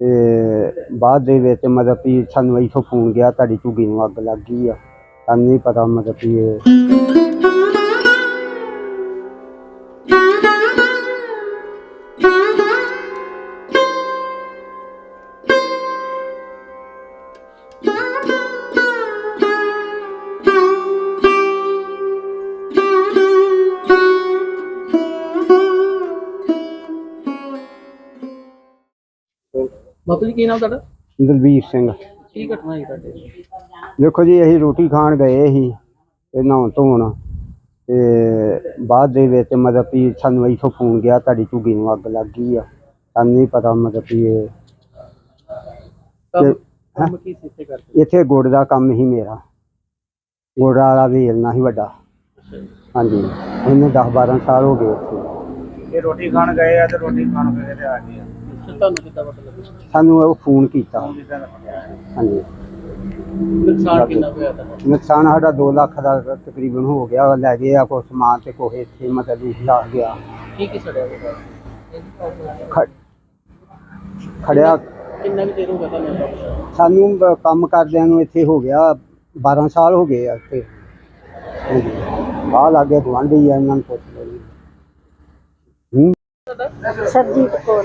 ਤੇ ਬਾਅਦ ਦੇ ਵਿੱਚ ਮਤਲਬ ਕਿ ਸਾਨੂੰ ਇੱਥੋਂ ਫੋਨ ਗਿਆ, ਤੁਹਾਡੀ ਝੁੱਗੀ ਨੂੰ ਅੱਗ ਲੱਗ ਗਈ ਆ। ਸਾਨੂੰ ਨਹੀਂ ਪਤਾ ਮਤਲਬ ਕਿ ਇਹ ਬਾਪੂ ਜੀ ਕੀ ਨਾਮ ਤੁਹਾਡਾ? ਦਲਬੀਰ ਸਿੰਘ। ਕੀ ਘਟਨਾ ਹੋਈ ਤੁਹਾਡੇ ਦੇਖੋ ਜੀ ਅਸੀਂ ਰੋਟੀ ਖਾਣ ਗਏ ਸੀ ਤੇ ਨਹਾਉਣ ਧੋਣ ਤੇ ਬਾਅਦ ਦੇ ਵਿੱਚ ਮਤਲਬ ਵੀ ਸਾਨੂੰ ਇੱਥੋਂ ਫੋਨ ਗਿਆ ਤੁਹਾਡੀ ਝੁੱਗੀ ਨੂੰ ਅੱਗ ਲੱਗ ਗਈ ਆ। ਸਾਨੂੰ ਨਹੀਂ ਪਤਾ ਮਤਲਬ ਵੀ ਇਹ ਕੰਮ ਤੇ- ਕੰਮ ਕੀ ਸੀ ਇੱਥੇ ਕਰਦੇ ਇੱਥੇ ਗੁੜ ਦਾ ਕੰਮ ਹੀ ਮੇਰਾ। ਗੁੜ ਵਾਲਾ ਵੇਲਣਾ ਸੀ ਵੱਡਾ। ਹਾਂਜੀ ਇਹਨੂੰ 10 12 ਸਾਲ ਹੋ ਗਏ ਇੱਥੇ। ਇਹ ਰੋਟੀ ਖਾਣ ਗਏ ਆ ਤੇ ਰੋਟੀ ਖਾਣ ਗਏ ਤੇ ਆ ਗਏ ਆ। ਤੁਹਾਨੂੰ ਕਿੱਦਾਂ ਪਤਾ ਲੱਗਾ ਸਾਨੂੰ ਉਹ ਫੋਨ ਕੀਤਾ। ਹਾਂਜੀ। ਨੁਕਸਾਨ ਕਿੰਨਾ ਹੋਇਆ ਤੁਹਾਡਾ? ਨੁਕਸਾਨ ਸਾਡਾ 2 ਲੱਖ ਦਾ ਤਕਰੀਬਨ ਹੋ ਗਿਆ। ਲੈ ਗਏ ਆ ਕੁਛ ਸਮਾਨ ਤੇ ਕੋਹ ਇੱਥੇ ਮਤਲਬ ਲਾ ਗਿਆ। ਕੀ ਕੀ ਸੜਿਆ ਹੋਇਆ? ਖ- ਖੜਿਆ। ਕਿੰਨਾ ਕੁ ਚਿਰ ਹੋ ਗਿਆ ਤੁਹਾਨੂੰ ਕੰਮ? ਸਾਨੂੰ ਬ- ਕੰਮ ਕਰਦਿਆਂ ਨੂੰ ਇੱਥੇ ਹੋ ਗਿਆ। 12 ਸਾਲ ਹੋ ਗਏ ਆ ਇੱਥੇ। ਬਾਹਰ ਲੱਗੇ ਗਵਾਂਢੀ ਆ ਇਹਨਾਂ ਨੂੰ ਪੁੱਛ ਲਓ ਜੀ। ਹੂੰ? ਸਰਜੀਤ ਕੌਰ।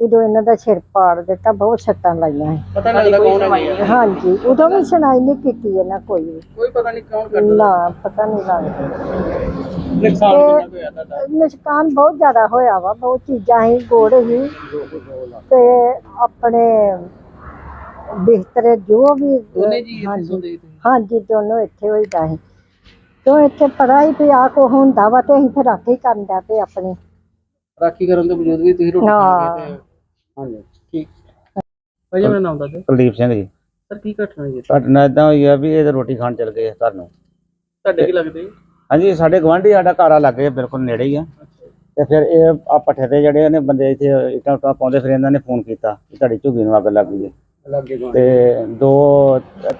ਉਦੋਂ ਇਹਨਾਂ ਦਾ ਸਿਰ ਪਾੜ ਦਿੱਤਾ ਬਹੁਤ ਸੱਟਾਂ ਲਾਈਆਂ ਸੀ। ਪਤਾ ਨਹੀਂ ਲੱਗਾ ਕੌਣ ਹੈ ਹਾਂਜੀ ਉਦੋਂ ਵੀ ਸੁਣਾਈ ਨਹੀਂ ਕੀਤੀ ਇਹਨਾਂ ਕੋਈ ਵੀ। ਕੋਈ ਪਤਾ ਨਹੀਂ ਕੌਣ ਕਰਦਾ ਨਾ ਪਤਾ ਨਹੀਂ ਲੱਗਦਾ। ਨੁਕਸਾਨ ਕਿੰਨਾ ਕੁ ਹੋਇਆ ਤੁਹਾਡਾ? ਨੁਕਸਾਨ ਬਹੁਤ ਜ਼ਿਆਦਾ ਹੋਇਆ ਵਾ ਬਹੁਤ ਚੀਜ਼ਾਂ ਹੀ ਗੁੜ ਹੀ ਤੇ ਆਪਣੇ ਬਿਸਤਰੇ ਜੋ ਵੀ ਦੋਨੇ ਜੀ ਇੱਥੇ ਹਾਂਜੀ। ਸੌਂਦੇ ਸੀ ਤੁਸੀਂ? ਹਾਂਜੀ ਦੋਨੋਂ ਇੱਥੇ ਹੋਈਦਾ ਸੀ। ਤੋਂ ਇੱਥੇ ਪੜਾ ਹੀ ਪਿਆ ਕੋ ਹੁੰਦਾ ਵਾ ਤੇ ਅਸੀਂ ਫਿਰ ਰਾਖੀ ਕਰਨ ਦਾ ਤੇ ਆਪਣੀ। ਰਾਖੀ ਕਰਨ ਤੋਂ ਬਾਵਜੂਦ ਵੀ ਤੁਸੀਂ ਰੋਟੀ ਹਾਂ। ਖਾਂਦੇ ਤੇ ਹਾਂਜੀ ਠੀਕ। ਭਾਈ ਮੇਰਾ ਨਾਮ ਦੱਸ ਦਿਓ। ਕੁਲਦੀਪ ਸਿੰਘ ਜੀ। ਸਰ ਕੀ ਘਟਨਾ ਹੈ? ਘਟਨਾ ਇਦਾਂ ਹੋਈ ਆ ਵੀ ਇਹ ਤਾਂ ਰੋਟੀ ਖਾਣ ਚਲ ਗਏ ਘਰ ਨੂੰ। ਤੁਹਾਡੇ ਕੀ ਲੱਗਦੇ? ਜੀ? ਹਾਂਜੀ ਸਾਡੇ ਗਵਾਂਢੀ ਸਾਡਾ ਘਰ ਆ ਲੱਗੇ ਬਿਲਕੁਲ ਨੇੜੇ ਹੀ ਆ। ਤੇ ਫਿਰ ਇਹ ਆ ਪੱਠੇ ਤੇ ਜਿਹੜੇ ਨੇ ਬੰਦੇ ਇੱਥੇ ਇੱਟਾਂ ਉੱਟਾਂ ਪਾਉਂਦੇ ਫਿਰ ਇਹਨਾਂ ਨੇ ਫੋਨ ਕੀਤਾ ਕਿ ਤੁਹਾਡੀ ਝੁੱਗੀ ਨੂੰ ਅੱਗ ਲੱਗ ਗਈ ਹੈ। ਲੱਗੇ ਗਏ ਤੇ ਦੋ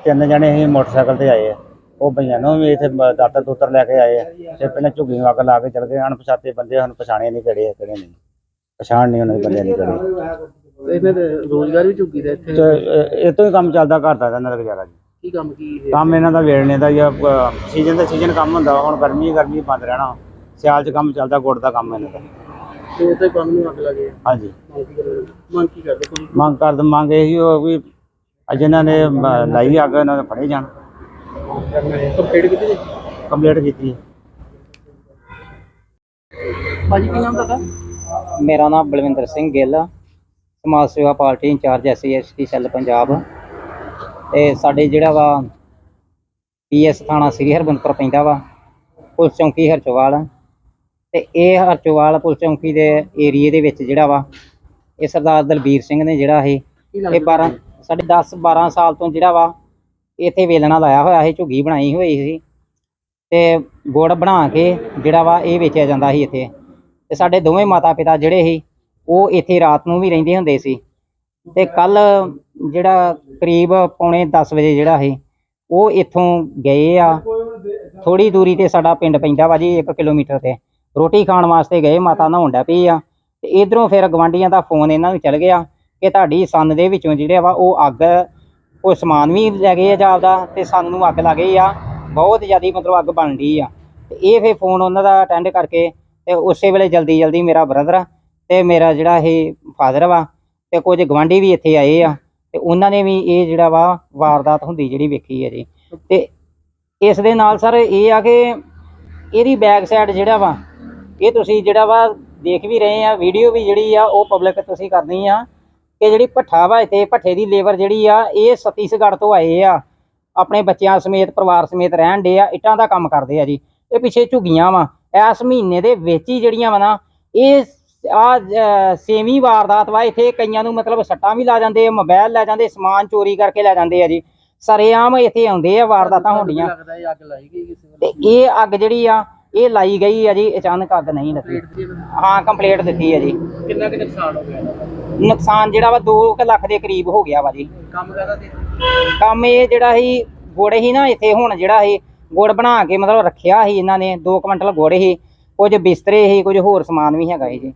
ਤਿੰਨ ਜਣੇ ਅਸੀਂ ਮੋਟਰਸਾਈਕਲ ਤੇ ਆਏ ਆ। ਉਹ ਭਈਆਂ ਨੂੰ ਵੀ ਇੱਥੇ ਦਾਤਰ ਦੂਤਰ ਲੈ ਕੇ ਆਏ ਆ। ਤੇ ਪਹਿਲਾਂ ਝੁੱਗੀ ਨੂੰ ਅੱਗ ਲਾ ਕੇ ਚਲ ਗਏ। ਅਣਪਛਾਤੇ ਬੰਦੇ ਸਾਨੂੰ ਪਛਾਣੇ ਨਹੀਂ ਕਿਹੜੇ ਆ ਕਿਹੜੇ ਨਹੀਂ। ਪਛਾਣ ਨਹੀਂ ਉਹਨਾਂ ਦੇ ਬੰਦੇ ਨਹੀਂ ਕਿਹੜੇ। ਤੇ ਇਹਨਾਂ ਦੇ ਰੋਜ਼ਗਾਰ ਵੀ ਝੁੱਗੀ ਦਾ ਇੱਥੇ? ਤੇ ਇਹ- ਇਹ ਤੋਂ ਹੀ ਕੰਮ ਚੱਲਦਾ ਘਰ ਦਾ ਇਹਨਾਂ ਦਾ ਗੁਜ਼ਾਰਾ ਜੀ। ਕੀ ਕੰਮ ਕੀ ਹੈ ਕੰਮ ਇਹਨਾਂ ਦਾ ਵੇੜਨੇ ਦਾ ਜਾਂ ਸੀਜ਼ਨ ਦਾ ਸੀਜ਼ਨ ਕੰਮ ਹੁੰਦਾ। ਹੁਣ ਗਰਮੀ ਗਰਮੀ ਬੰਦ ਰਹਿਣਾ। ਸਿਆਲ 'ਚ ਕੰਮ ਚੱਲਦਾ ਗੁੜ ਦਾ ਕੰਮ ਇਹਨਾਂ ਦਾ। ਤੇ ਉੱਥੇ ਕੰਮ ਨੂੰ ਅੱਗ ਲੱਗੇ। ਹਾਂਜੀ। ਮੰਗ ਕੀ ਕਰਦੇ? ਮੰਗ ਕੀ ਕਰਦੇ ਕੋਈ? ਮੰਗ ਕਰਦ ਮੰਗ ਇਹੀ ਹੋ ਵੀ ਅੱਜ ਇਹਨਾਂ ਨੇ ਮ, ਲਾਈ ਅੱਗ ਇਹਨਾਂ ਦੇ ਫੜੇ ਜਾਣ। ਕਰਨਾ ਹੈ। ਕੰਪਲੀਟ ਕੀਤੀ ਜੀ? ਕੰਪਲੀਟ ਕੀਤੀ ਹੈ। ਭਾਜੀ ਕੀ ਨਾਮ ਤੁਹਾਡਾ? ਮੇਰਾ ਨਾਮ ਬਲਵਿੰਦਰ ਸਿੰਘ ਗਿੱਲ ਸਮਾਜ ਸੇਵਾ party in-charge SC ST cell Punjab. ਤੇ ਸਾਡੇ ਜਿਹੜਾ ਵਾ ਪੀਐਸ ਥਾਣਾ ਸ੍ਰੀ ਹਰਬੰਦਪੁਰ ਪੈਂਦਾ ਵਾ ਪੁਲਿਸ ਚੌਂਕੀ ਹਰਚੋਵਾਲ ਤੇ ਇਹ ਹਰਚੋਵਾਲ ਪੁਲਿਸ ਚੌਂਕੀ ਦੇ ਏਰੀਏ ਦੇ ਵਿੱਚ ਜਿਹੜਾ ਵਾ ਇਹ ਸਰਦਾਰ ਦਲਬੀਰ ਸਿੰਘ ਨੇ ਜਿਹੜਾ ਇਹ ਇਹ 12 ਸਾਡੇ 10 12 ਸਾਲ ਤੋਂ ਜਿਹੜਾ ਵਾ ਇੱਥੇ ਵੇਲਣਾ ਲਾਇਆ ਹੋਇਆ ਸੀ, ਝੁੱਗੀ ਬਣਾਈ ਹੋਈ ਸੀ। ਤੇ ਗੁੜ ਬਣਾ ਕੇ ਜਿਹੜਾ ਵਾ ਇਹ ਵੇਚਿਆ ਜਾਂਦਾ ਸੀ ਇੱਥੇ। ਤੇ ਸਾਡੇ ਦੋਵੇਂ ਮਾਤਾ ਪਿਤਾ ਜਿਹੜੇ ਸੀ, ਉਹ ਇੱਥੇ ਰਾਤ ਨੂੰ ਵੀ ਰਹਿੰਦੇ ਹੁੰਦੇ ਸੀ। ਤੇ ਕੱਲ ਜਿਹੜਾ ਕਰੀਬ ਪੌਣੇ 10 ਵਜੇ ਜਿਹੜਾ ਸੀ, ਉਹ ਇੱਥੋਂ ਗਏ ਆ। ਥੋੜੀ ਦੂਰੀ ਤੇ ਸਾਡਾ ਪਿੰਡ ਪੈਂਦਾ ਵਾ ਜੀ 1 ਕਿਲੋਮੀਟਰ ਤੇ। ਰੋਟੀ ਖਾਣ ਵਾਸਤੇ ਗਏ, ਮਾਤਾ ਨਹਾਉਣ ਡੈ ਪਈ ਆ। ਤੇ ਇਧਰੋਂ ਫਿਰ ਗਵਾਂਡੀਆਂ ਦਾ ਫੋਨ ਇਹਨਾਂ ਨੂੰ ਚੱਲ ਗਿਆ ਕਿ ਤੁਹਾਡੀ ਸੰਨ ਦੇ ਵਿੱਚੋਂ ਜਿਹੜੇ ਵਾ ਉਹ ਅੱਗ ਕੋਈ ਸਮਾਨ ਵੀ ਲੈ ਗਏ ਆ ਜਾਪਦਾ ਤੇ ਸਾਨੂੰ ਅੱਗ ਲੱਗ ਗਈ ਆ, ਬਹੁਤ ਜ਼ਿਆਦੀ ਮਤਲਬ ਅੱਗ ਬਣ ਰਹੀ ਆ। ਤੇ ਇਹ ਫਿਰ ਫੋਨ ਉਹਨਾਂ ਦਾ ਅਟੈਂਡ ਕਰਕੇ ਤੇ ਉਸੇ ਵੇਲੇ ਜਲਦੀ ਜਲਦੀ ਮੇਰਾ ਬ੍ਰਦਰ ਤੇ ਮੇਰਾ ਜਿਹੜਾ ਇਹ ਫਾਦਰ ਵਾ ਤੇ ਕੁਝ ਗਵਾਂਢੀ ਵੀ ਇੱਥੇ ਆਏ ਆ ਤੇ ਉਹਨਾਂ ਨੇ ਵੀ ਇਹ ਜਿਹੜਾ ਵਾ ਵਾਰਦਾਤ ਹੁੰਦੀ ਜਿਹੜੀ ਵੇਖੀ ਹੈ ਜੀ। ਤੇ ਇਸ ਦੇ ਨਾਲ ਸਰ ਇਹ ਆ ਕਿ ਇਹਦੀ ਬੈਕ ਸਾਈਡ ਜਿਹੜਾ ਵਾ, ਇਹ ਤੁਸੀਂ ਜਿਹੜਾ ਵਾ ਦੇਖ ਵੀ ਰਹੇ ਆ ਵੀਡੀਓ ਵੀ ਜਿਹੜੀ ਆ ਉਹ ਪਬਲਿਕ ਤੁਸੀਂ ਕਰਨੀ ਆ। ਕਿ ਜਿਹੜੀ ਭੱਠਾ ਵਾ ਇੱਥੇ ਭੱਠੇ ਦੀ ਲੇਬਰ ਜਿਹੜੀ ਆ ਇਹ ਛੱਤੀਸਗੜ੍ਹ ਤੋਂ ਆਏ ਆ। ਆਪਣੇ ਬੱਚਿਆਂ ਸਮੇਤ ਪਰਿਵਾਰ ਸਮੇਤ ਰਹਿਣ ਦੇ ਆ ਇੱਟਾਂ ਦਾ ਕੰਮ ਕਰਦੇ ਆ ਜੀ। ਇਹ ਪਿੱਛੇ ਝੁੱਗੀਆਂ ਵਾ। ਇਸ ਮਹੀਨੇ ਦੇ ਵਿੱਚ ਹੀ ਜਿਹੜੀਆਂ ਵਾ ਨਾ ਇਹ ਆ ਸੇਵੀਂ ਵਾਰਦਾਤ ਵਾ। ਇੱਥੇ ਕਈਆਂ ਨੂੰ ਮਤਲਬ ਸੱਟਾਂ ਵੀ ਲਾ ਜਾਂਦੇ ਆ ਮੋਬਾਈਲ ਲੈ ਜਾਂਦੇ ਸਮਾਨ ਚੋਰੀ ਕਰਕੇ ਲੈ ਜਾਂਦੇ ਆ ਜੀ। ਸਰੇਆਮ ਇੱਥੇ ਆਉਂਦੇ ਆ ਵਾਰਦਾਤਾਂ ਹੁੰਦੀਆਂ। ਤੇ ਇਹ ਅੱਗ ਜਿਹੜੀ ਆ ਇਹ ਲਾਈ ਗਈ ਆ ਜੀ ਅਚਾਨਕ ਅੱਗ ਨਹੀਂ ਲੱਗੀ। ਹਾਂ ਕੰਪਲੀਟ ਦਿੱਤੀ ਹੈ ਜੀ। ਕਿੰਨਾ ਕੁ ਨੁਕਸਾਨ ਹੋ ਗਿਆ? ਨੁਕਸਾਨ ਜਿਹੜਾ ਵਾ 2 ਲੱਖ ਦੇ ਕਰੀਬ ਹੋ ਗਿਆ ਵਾ ਜੀ। ਕੰਮ ਕਰਦਾ ਸੀ? ਕੰਮ ਇਹ ਜਿਹੜਾ ਸੀ ਗੁੜ ਹੀ ਨਾ ਇੱਥੇ ਹੁਣ ਜਿਹੜਾ ਸੀ ਗੁੜ ਬਣਾ ਕੇ ਮਤਲਬ ਰੱਖਿਆ ਸੀ ਇਹਨਾਂ ਨੇ 2 ਕੁਇੰਟਲ ਗੁੜ ਸੀ ਕੁਝ ਬਿਸਤਰੇ ਸੀ ਕੁਝ ਹੋਰ ਸਮਾਨ ਵੀ ਹੈਗਾ ਸੀ ਜੀ।